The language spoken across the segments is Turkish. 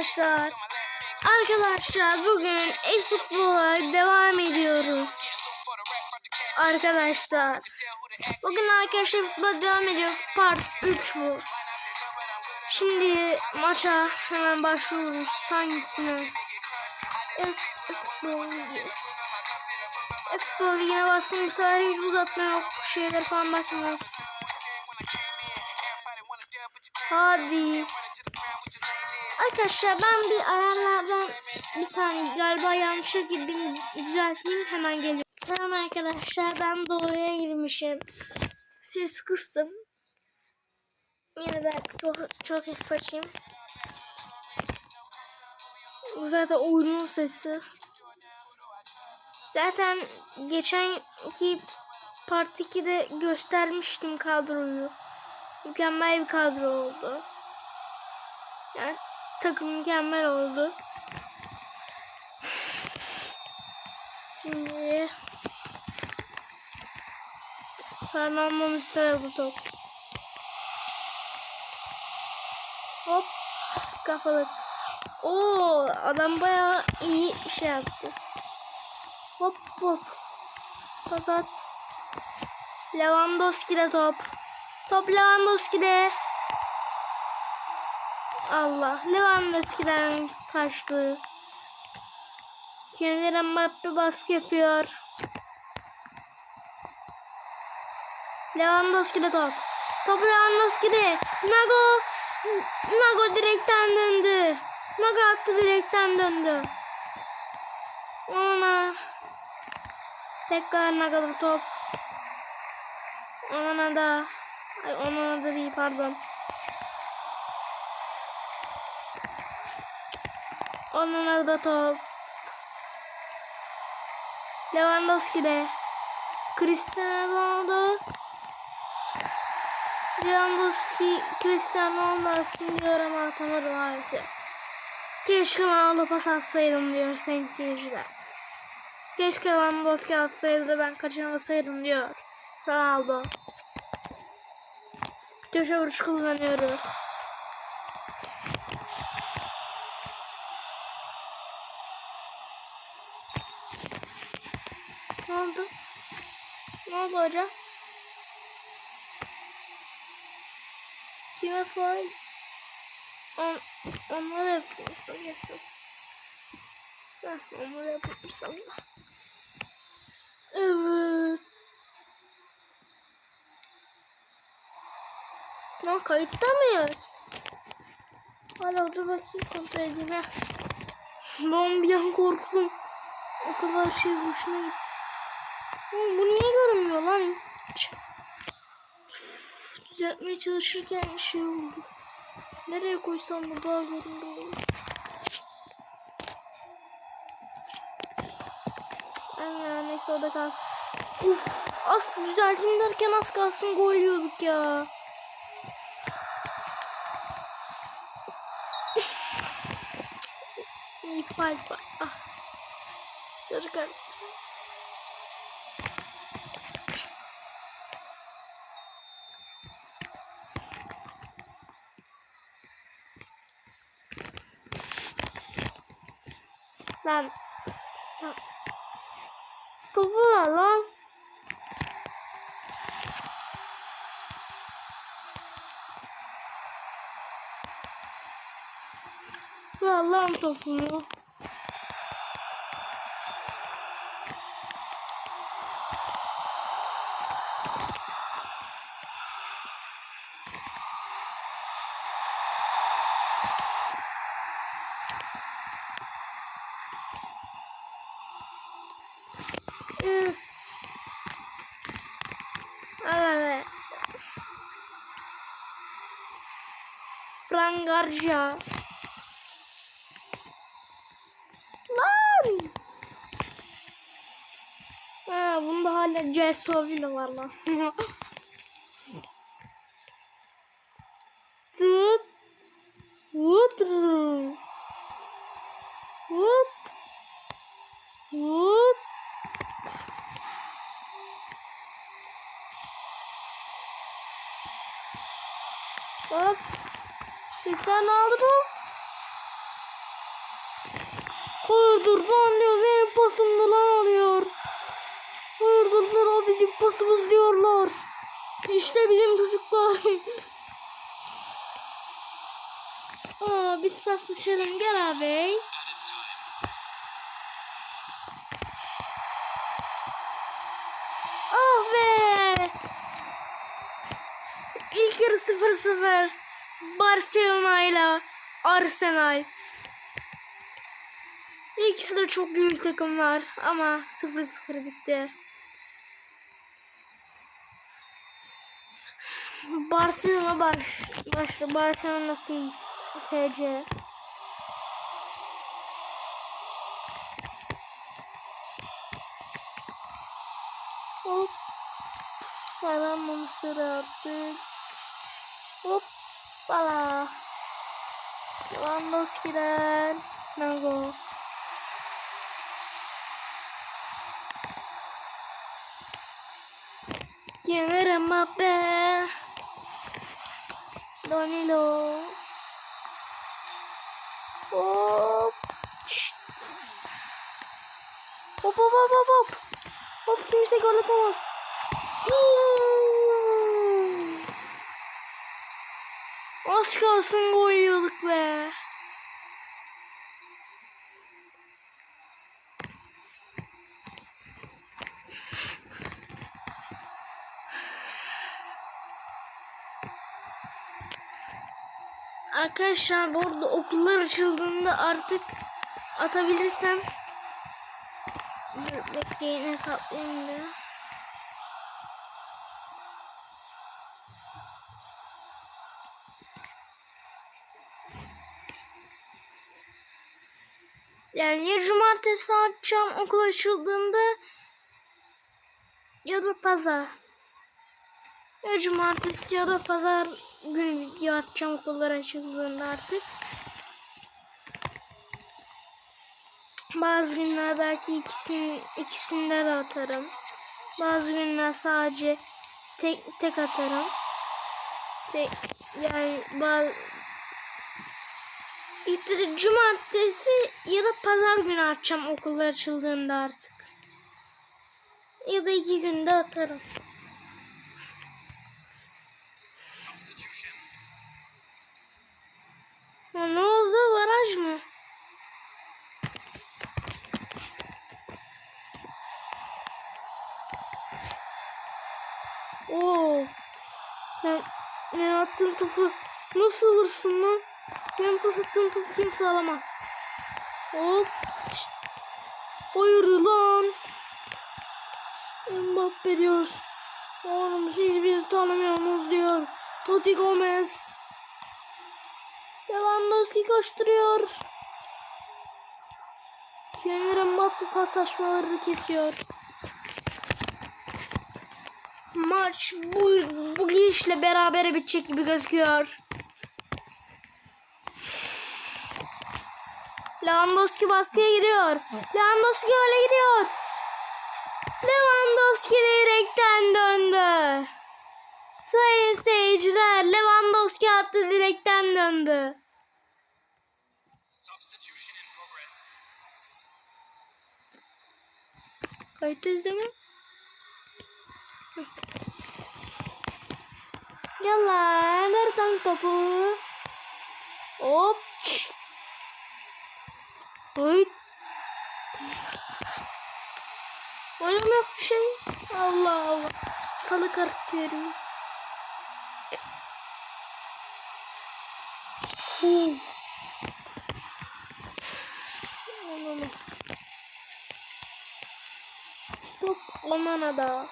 Arkadaşlar, arkadaşlar bugün e-futbola devam ediyoruz. Arkadaşlar, bugün arkadaşlar futbola devam ediyoruz. Part 3 bu. Şimdi maça hemen başlıyoruz. Hangisine? E-futbol. E-futbol ligine bastım. Bu sefer hiç uzatma yok. Şeyler falan bakmıyoruz. Hadi. Arkadaşlar ben bir ayarlardan bir saniye galiba yanlışa girdim düzelteyim hemen geliyorum. Tamam arkadaşlar ben doğruya girmişim. Ses kıstım. Yine belki çok çok hafif açayım. Zaten oyunun sesi. Zaten geçenki part 2'de göstermiştim kadroyu. Mükemmel bir kadro oldu. Yani takım mükemmel oldu. Şimdi Mustara bu top. Hop kafalık. Oo adam bayağı iyi şey yaptı. Hop hop. Pas at. Lewandowski'de top. Top Lewandowski'de. Allah. Lewandowski'den kaçtı. Kendine Mbappe baskı yapıyor. Lewandowski'de top. Top Lewandowski'de. Nago. Nago direkten döndü. Nago attı direkten döndü. Ona. Tekrar Nago'da top. Ona da. Ay ona da değil pardon. Onun da top. Lewandowski'de. Cristiano Ronaldo. Lewandowski Cristiano Ronaldo aslında diyor ama atamadı maalesef. Keşke Ronaldo pas atsaydım diyor sayın seyirciler. Keşke Lewandowski atsaydı da ben kaçırmasaydım diyor. Ronaldo. Köşe vuruş kullanıyoruz. Ne oldu? Ne oldu hocam? Kime faal? On, onları yapmıştım geçtim. Heh, onları yapmıştım. Evet. Lan kayıtta mıyız? Hala dur bakayım kontrol edeyim. Heh. Ben bir an korktum. O kadar şey hoşuna gitti. Oğlum bu niye görünmüyor lan hiç? Düzeltmeye çalışırken şey oldu. Nereye koysam bu daha görünür olur. Aynen neyse o da kalsın. Uf, az düzelteyim derken az kalsın gol yiyorduk ya. İyi fal fal. Ah. Sarı kart. 饭。啊，姑姑姥姥，姥姥，姥姥，Frangarja. Lan. Ha, bunda hala Cersoville var lan. Tut. Vut. Vut. Vut. Hop. Ronaldo. Hayır dur lan diyor benim pasımda lan alıyor. Hayır dur lan o bizim pasımız diyorlar. İşte bizim çocuklar. Aa biz paslaşalım gel abi. Ah be. İlk yarı 0-0. Barcelona ile Arsenal. İkisi de çok büyük takımlar ama 0-0 bitti. Barcelona baş, başta Barcelona Fils FC. Hop. Falan mısır attık. Hoppala. Lewandowski'den. ¿Quién era Mbappé? Danilo. Hop. Hop hop hop hop hop. Hop kimse gol atamaz. Hmm. Az kalsın gol yiyorduk be. Arkadaşlar bu arada okullar açıldığında artık atabilirsem bekleyin hesaplayayım da. Yani ya cumartesi akşam okul açıldığında ya da pazar. Ya cumartesi ya da pazar günü video atacağım okullar açıldığında artık. Bazı günler belki ikisini, ikisinde de atarım. Bazı günler sadece tek tek atarım. Tek yani bazı işte cumartesi ya da pazar günü atacağım okullar açıldığında artık. Ya da iki günde atarım. Ha, ne oldu? Baraj mı? Oo. Sen ben attığım topu nasıl vursun lan? Ben pas attığım topu kimse alamaz. Hop. Hayırdır lan? Mbappe diyoruz. Oğlum siz bizi tanımıyorsunuz diyor. Totti Gomez. Lewandowski koşturuyor. Kylian Mbappe paslaşmaları kesiyor. Maç bu, bu gidişle berabere bitecek gibi gözüküyor. Lewandowski baskıya gidiyor. Lewandowski öyle gidiyor. Lewandowski direkten döndü. Sayın seyirciler Lewandowski attı direkten döndü. Mi? Hı. Gel lan ver topu. Hop. şşt. Oğlum yok bir şey. Allah Allah. Salı diyorum. Huu. Oğlum. Top Onana'da.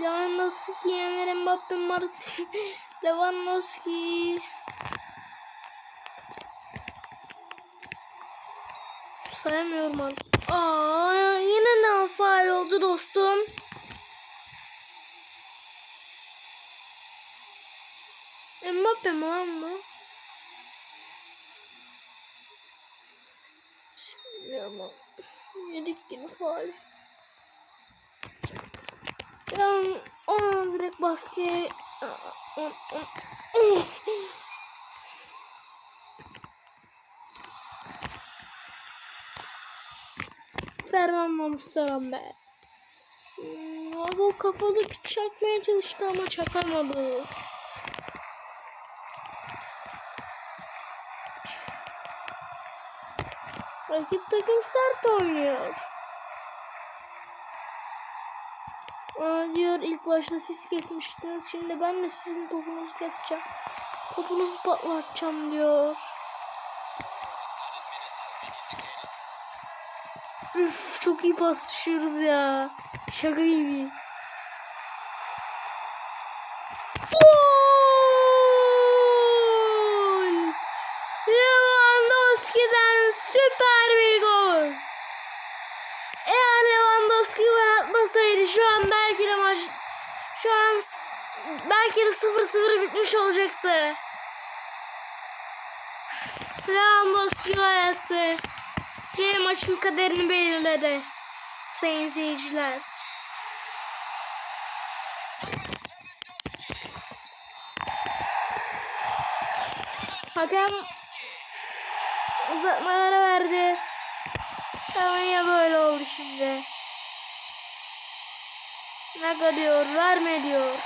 Lewandowski yener Mbappe Marsi. Lewandowski. Sayamıyorum artık. Aa, yine ne faal oldu dostum. Mbappe mi lan bu? Şimdi ama yedik gibi faal. Yani ona direkt baskıya on, on, on. Mustafa be. Hmm, Abi o kafalı çakmaya çalıştı ama çakamadı. Rakip takım sert oynuyor. Aa, diyor ilk başta siz kesmiştiniz. Şimdi ben de sizin topunuzu keseceğim. Topunuzu patlatacağım diyor. Üf çok iyi paslaşıyoruz ya. Şaka gibi. Gol! Lewandowski'den süper bir gol. Eğer Lewandowski gol atmasaydı şu an belki de maç şu an belki de 0-0 bitmiş olacaktı. Lewandowski gol attı. Yine maçın kaderini belirledi. Sayın seyirciler. Hakem uzatmalara verdi. Ama ya böyle oldu şimdi. Ne diyor, verme diyor.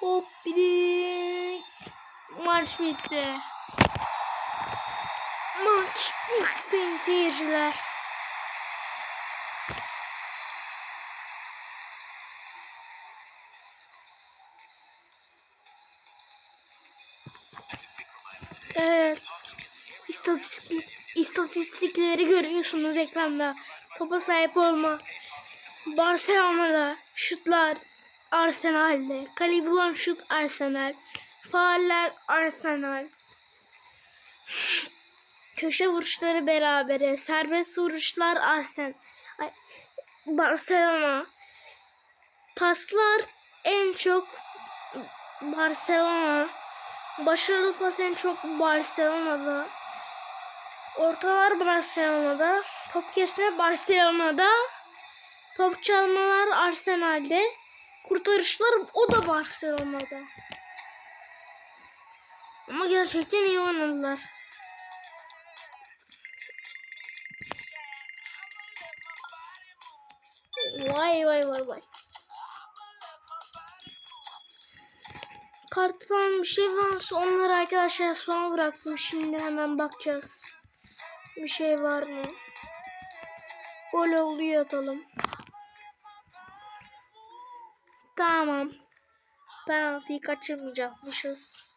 Hop bidik. Maç bitti. Maç bitti sayın seyirciler. Evet. İstatistik, istatistikleri görüyorsunuz ekranda. Topa sahip olma. Barcelona'da şutlar Arsenal'de. Kale bulan şut Arsenal. Fauller Arsenal. Köşe vuruşları berabere. Serbest vuruşlar Arsenal. Barcelona. Paslar en çok Barcelona. Başarılı pas en çok Barcelona'da. Ortalar Barcelona'da. Top kesme Barcelona'da. Top çalmalar Arsenal'de. Kurtarışlar o da Barcelona'da. Ama gerçekten iyi oynadılar. Vay vay vay vay. Karttan bir şey varsa onları arkadaşlar sona bıraktım. Şimdi hemen bakacağız. Bir şey var mı? Gol oluyor atalım. Tamam. Penaltıyı kaçırmayacakmışız.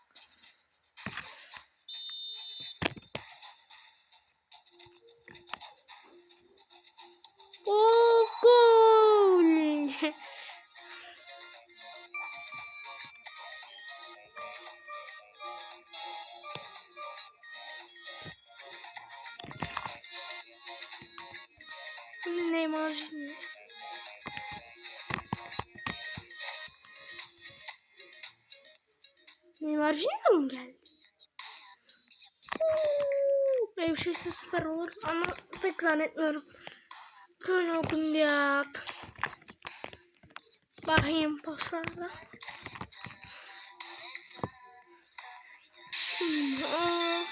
Oh gol. Neymar. Neymar Junior mu geldi? Böyle bir şeyse süper olur ama pek zannetmiyorum. Böyle okun yap. Bakayım paslarda. Hmm.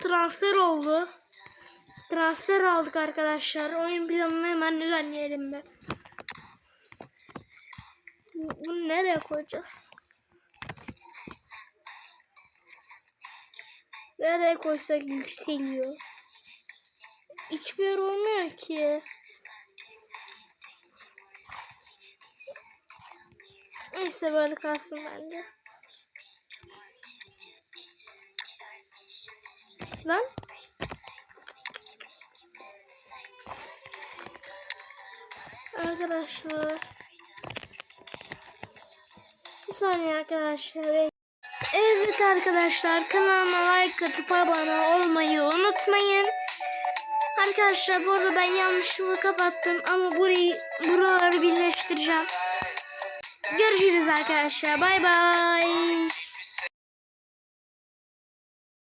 Transfer oldu. Transfer aldık arkadaşlar. Oyun planını hemen düzenleyelim be. Bu- Bunu nereye koyacağız? Nereye koysak yükseliyor. Hiçbir yer olmuyor ki. Neyse böyle kalsın bence. Lan. Arkadaşlar. Bir saniye arkadaşlar. Evet arkadaşlar kanalıma like atıp abone olmayı unutmayın. Arkadaşlar bu arada ben yanlışlıkla kapattım ama burayı buraları birleştireceğim. Görüşürüz arkadaşlar. Bay bay.